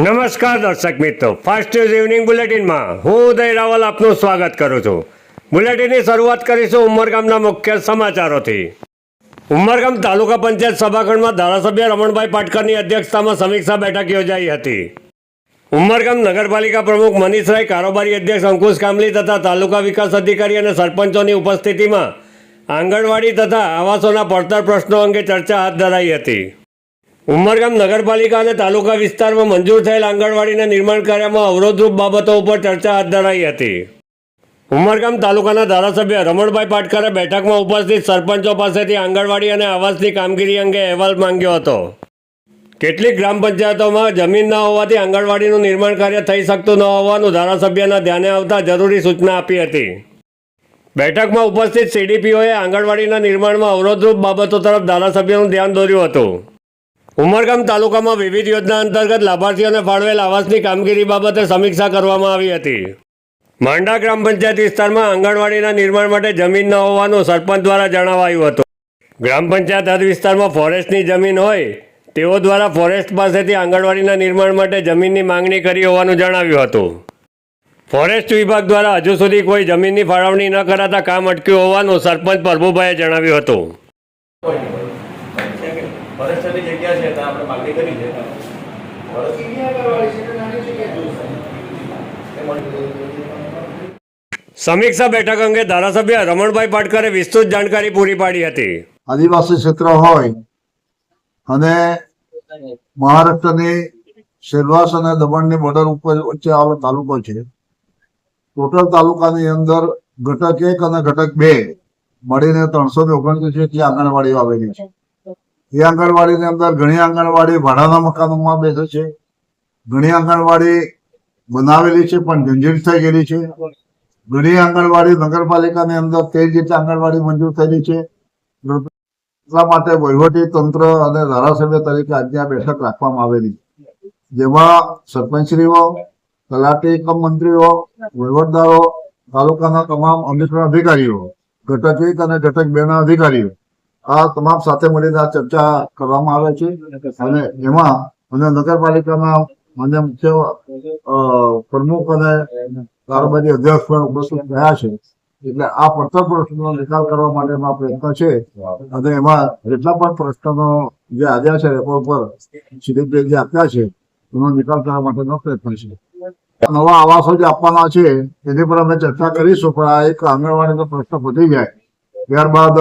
નમસ્કાર દર્શક મિત્રો. ફાસ્ટ ન્યૂઝ ઇવનિંગ બુલેટિનમાં હું ઉદય રાવલ આપનું સ્વાગત કરું છું. બુલેટિનની શરૂઆત કરીશું ઉમરગામના મુખ્ય સમાચારોથી. ઉમરગામ તાલુકા પંચાયત સભાખંડમાં ધારાસભ્ય રમણભાઈ પાટકરની અધ્યક્ષતામાં સમીક્ષા બેઠક યોજાઈ હતી. ઉમરગામ નગરપાલિકા પ્રમુખ મનીષરાય કારોબારી અધ્યક્ષ અંકુશ કામલી તથા તાલુકા વિકાસ અધિકારી અને સરપંચોની ઉપસ્થિતિમાં આંગણવાડી તથા આવાસોના પડતર પ્રશ્નો અંગે ચર્ચા હાથ ધરાઈ હતી. ઉમરગામ નગરપાલિકા અને તાલુકા વિસ્તારમાં મંજૂર થયેલ આંગણવાડીના નિર્માણ કાર્યમાં અવરોધરૂપ બાબતો ઉપર ચર્ચા હાથ ધરાઈ હતી. ઉમરગામ તાલુકાના ધારાસભ્ય રમણભાઈ પાટકરે બેઠકમાં ઉપસ્થિત સરપંચો પાસેથી આંગણવાડી અને આવાસની કામગીરી અંગે અહેવાલ માંગ્યો હતો. કેટલીક ગ્રામ પંચાયતોમાં જમીન ન હોવાથી આંગણવાડીનું નિર્માણ કાર્ય થઈ શકતું ન હોવાનું ધારાસભ્યના ધ્યાને આવતા જરૂરી સૂચના આપી હતી. બેઠકમાં ઉપસ્થિત સીડીપીઓએ આંગણવાડીના નિર્માણમાં અવરોધરૂપ બાબતો તરફ ધારાસભ્યનું ધ્યાન દોર્યું હતું. ઉમરગામ તાલુકામાં વિવિધ યોજના અંતર્ગત લાભાર્થીઓને ફાળવેલ આવાસની કામગીરી બાબતે સમીક્ષા કરવામાં આવી હતી. માંડા ગ્રામ પંચાયત વિસ્તારમાં આંગણવાડીના નિર્માણ માટે જમીન ન હોવાનું સરપંચ દ્વારા જણાવાયું હતું. ગ્રામ પંચાયત હદ વિસ્તારમાં ફોરેસ્ટની જમીન હોય, તેઓ દ્વારા ફોરેસ્ટ પાસેથી આંગણવાડીના નિર્માણ માટે જમીનની માંગણી કરી હોવાનું જણાવ્યું હતું. ફોરેસ્ટ વિભાગ દ્વારા હજુ સુધી કોઈ જમીનની ફાળવણી ન કરાતા કામ અટક્યું હોવાનું સરપંચ પ્રભુભાઈએ જણાવ્યું હતું. ફોરેસ્ટની જગ્યા છે ત્યાં આપણે માગણી કરી છે સમીક્ષા બેઠક અંગે ધારાસભ્ય રમણભાઈ પાટકરે વિસ્તૃત જાણકારી પૂરી પાડી હતી. આદિવાસી ક્ષેત્ર હોય અને મહારાષ્ટ્રની સેલવાસ અને દમણની બોર્ડર ઉપર વચ્ચે આવેલો તાલુકો છે. ટોટલ તાલુકાની અંદર ઘટક એક અને ઘટક બે મળીને ત્રણસો ને ઓગણત્રીસ જેટલી આંગણવાડીઓ આવેલી છે. એ આંગણવાડીની અંદર ઘણી આંગણવાડી ભાડાના મકાનોમાં બેસે છે. ઘણી આંગણવાડી બનાવેલી છે, પણ જંજીર થઈ ગયેલી છે. ઘણી આંગણવાડી નગરપાલિકાની અંદર તેર જેટલી આંગણવાડી મંજૂર થયેલી છે. એટલા માટે વહીવટી તંત્ર અને ધારાસભ્ય તરીકે આજે આ બેઠક રાખવામાં આવેલી. જેમાં સરપંચશ્રીઓ, તલાટી કમ મંત્રીઓ, વહીવટદારો, તાલુકાના તમામ અધિકારી અધિકારીઓ, ઘટક એક અને ઘટક બે ના અધિકારીઓ આ તમામ સાથે મળીને આ ચર્ચા કરવામાં આવે છે અને એમાં અને નગરપાલિકાના માન્ય મુખ્ય પ્રમુખ અને કારોબારી અધ્યક્ષ પણ ઉપસ્થિત રહ્યા છે. એટલે આ પડતર પ્રશ્નનો નિકાલ કરવા માટેનો પ્રયત્ન છે. અને એમાં જેટલા પણ પ્રશ્નનો જે આવ્યા છે રેકોર્ડ પર સીડીપી જે આપ્યા છે, એનો નિકાલ કરવા માટેનો પ્રયત્ન છે. નવા આવાસો જે આપવાના છે, એની પર અમે ચર્ચા કરીશું, પણ આ એક આંગણવાડીનો પ્રશ્ન પતી જાય. ત્યારબાદ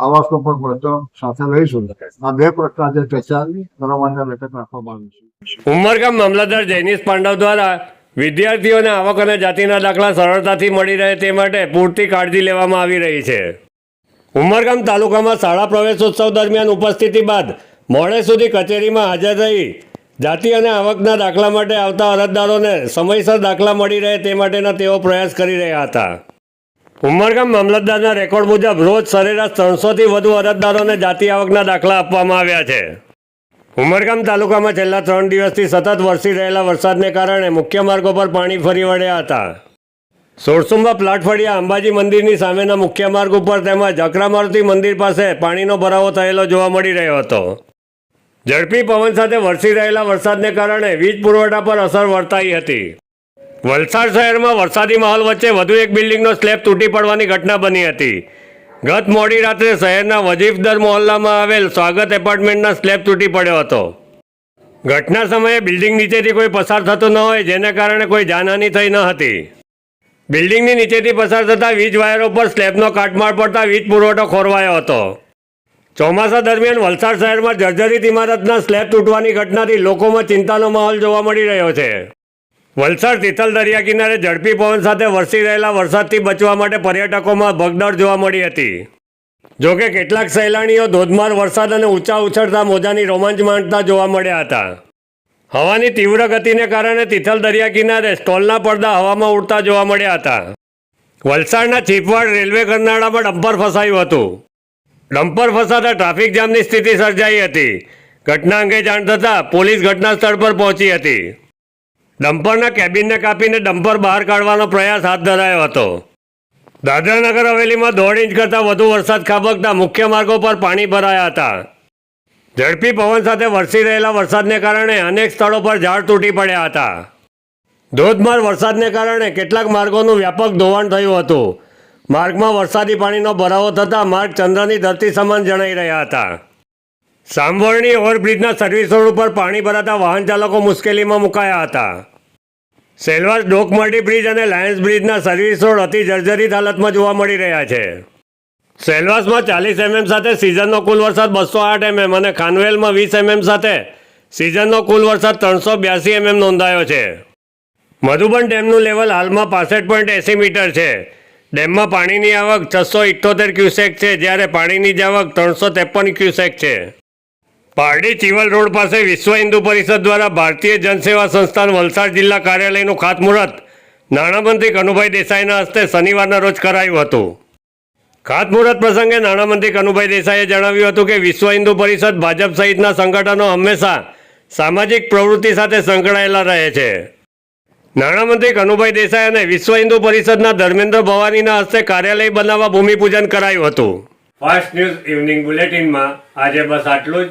આવાસનો પણ પ્રશ્ન સાથે લઈશું. આ બે પ્રશ્ન આજે ચર્ચા બેઠક રાખવામાં આવી છે ઉમરગામ મામલતદાર જૈનિશ પાંડવ દ્વારા વિદ્યાર્થીઓને આવક અને જાતિના દાખલા સરળતાથી મળી રહે તે માટે પૂરતી કાળજી લેવામાં આવી રહી છે. ઉમરગામ તાલુકામાં શાળા પ્રવેશોત્સવ દરમિયાન ઉપસ્થિતિ બાદ મોડે સુધી કચેરીમાં હાજર રહી જાતિ અને આવકના દાખલા માટે આવતા અરજદારોને સમયસર દાખલા મળી રહે તે માટેના તેઓ પ્રયાસ કરી રહ્યા હતા. ઉમરગામ મામલતદારના રેકોર્ડ મુજબ રોજ સરેરાશ ત્રણસોથી વધુ અરજદારોને જાતિ આવકના દાખલા આપવામાં આવ્યા છે. ઉમરગામ તાલુકામાં છેલ્લા ત્રણ દિવસથી સતત વરસી રહેલા વરસાદને કારણે મુખ્ય માર્ગો પર પાણી ફરી વળ્યા હતા. સોરસુંબા પ્લાટફળિયા અંબાજી મંદિરની સામેના મુખ્ય માર્ગ ઉપર તેમજ અકરામારુતિ મંદિર પાસે પાણીનો ભરાવો થયેલો જોવા મળી રહ્યો હતો. ઝડપી પવન સાથે વરસી રહેલા વરસાદને કારણે વીજ પુરવઠા પર અસર વર્તાઈ હતી. વલસાડ શહેરમાં વરસાદી માહોલ વચ્ચે વધુ એક બિલ્ડિંગનો સ્લેબ તૂટી પડવાની ઘટના બની હતી. ગત મોડી રાત્રે શહેરના વજીફદર મોહલ્લામાં આવેલ સ્વાગત એપાર્ટમેન્ટના સ્લેબ તૂટી પડ્યો હતો. ઘટના સમયે બિલ્ડિંગ નીચેથી કોઈ પસાર થતું ન હોય, જેને કારણે કોઈ જાનહાની થઈ ન હતી. બિલ્ડિંગની નીચેથી પસાર થતા વીજ વાયરો પર સ્લેબનો કાટમાળ પડતા વીજ પુરવઠો ખોરવાયો હતો. ચોમાસા દરમિયાન વલસાડ શહેરમાં જર્જરિત ઇમારતના સ્લેબ તૂટવાની ઘટનાથી લોકોમાં ચિંતાનો માહોલ જોવા મળી રહ્યો છે. વલસાડ તિથલ દરિયા કિનારે ઝડપી પવન સાથે વરસી રહેલા વરસાદથી બચવા માટે પર્યટકોમાં ભગદડ જોવા મળી હતી. જોકે કેટલાક સહેલાણીઓ ધોધમાર વરસાદ અને ઊંચા ઉછળતા મોજાની રોમાંચ માણતા જોવા મળ્યા હતા. હવાની તીવ્ર ગતિને કારણે તિથલ દરિયા કિનારે સ્ટોલના પડદા હવામાં ઉડતા જોવા મળ્યા હતા. વલસાડના ચીપવાડ રેલવે કરનાળામાં ડમ્પર ફસાયું હતું. ડમ્પર ફસાતા ટ્રાફિક જામની સ્થિતિ સર્જાઈ હતી. ઘટના અંગે જાણ થતાં પોલીસ ઘટના સ્થળ પર પહોંચી હતી. ડમ્પરના કેબિનને કાપીને ડમ્પર બહાર કાઢવાનો પ્રયાસ હાથ ધરાયો હતો. દાદરાનગર હવેલીમાં દોઢ ઇંચ કરતાં વધુ વરસાદ ખાબકતા મુખ્ય માર્ગો પર પાણી ભરાયા હતા. ઝડપી પવન સાથે વરસી રહેલા વરસાદને કારણે અનેક સ્થળો પર ઝાડ તૂટી પડ્યા હતા. ધોધમાર વરસાદને કારણે કેટલાક માર્ગોનું વ્યાપક ધોવાણ થયું હતું. માર્ગમાં વરસાદી પાણીનો ભરાવો થતાં માર્ગ ચંદ્રની ધરતી સમાન જણાઈ રહ્યા હતા. સાંભળની ઓવરબ્રિજના સર્વિસ રોડ ઉપર પાણી ભરાતા વાહન ચાલકો મુશ્કેલીમાં મુકાયા હતા. સેલવાસ ડોકમલ્ટી બ્રિજ અને લાયન્સ બ્રિજના સર્વિસ રોડ અતિ જર્જરિત હાલતમાં જોવા મળી રહ્યા છે. સેલવાસમાં ચાલીસ એમએમ સાથે સિઝનનો કુલ વરસાદ બસો આઠ એમએમ અને ખાનવેલમાં વીસ એમએમ સાથે સિઝનનો કુલ વરસાદ ત્રણસો બ્યાસી એમએમ નોંધાયો છે. મધુબન ડેમનું લેવલ હાલમાં પાસઠ પોઈન્ટ એંસી મીટર છે. ડેમમાં પાણીની આવક છસો ઇઠ્ઠોતેર ક્યુસેક છે, જ્યારે પાણીની જ આવક ત્રણસો ત્રેપન ક્યુસેક છે. પારડી ચિવલ રોડ પાસે વિશ્વ હિન્દુ પરિષદ દ્વારા ભારતીય જનસેવા સંસ્થાન વલસાડ જિલ્લા કાર્યાલયનું ખાતમુહૂર્ત નાણામંત્રી કનુભાઈ દેસાઈના હસ્તે શનિવારના રોજ કરાયું હતું. ખાતમુહૂર્ત પ્રસંગે નાણામંત્રી કનુભાઈ દેસાઈએ જણાવ્યું હતું કે વિશ્વ હિન્દુ પરિષદ ભાજપ સહિતના સંગઠનો હંમેશા સામાજિક પ્રવૃત્તિ સાથે સંકળાયેલા રહે છે. નાણામંત્રી કનુભાઈ દેસાઈ અને વિશ્વ હિન્દુ પરિષદના ધર્મેન્દ્ર ભવાનીના હસ્તે કાર્યાલય બનાવવા ભૂમિપૂજન કરાયું હતું. ફાસ્ટ ન્યૂઝ ઇવનિંગ બુલેટિનમાં આજે બસ આટલું જ.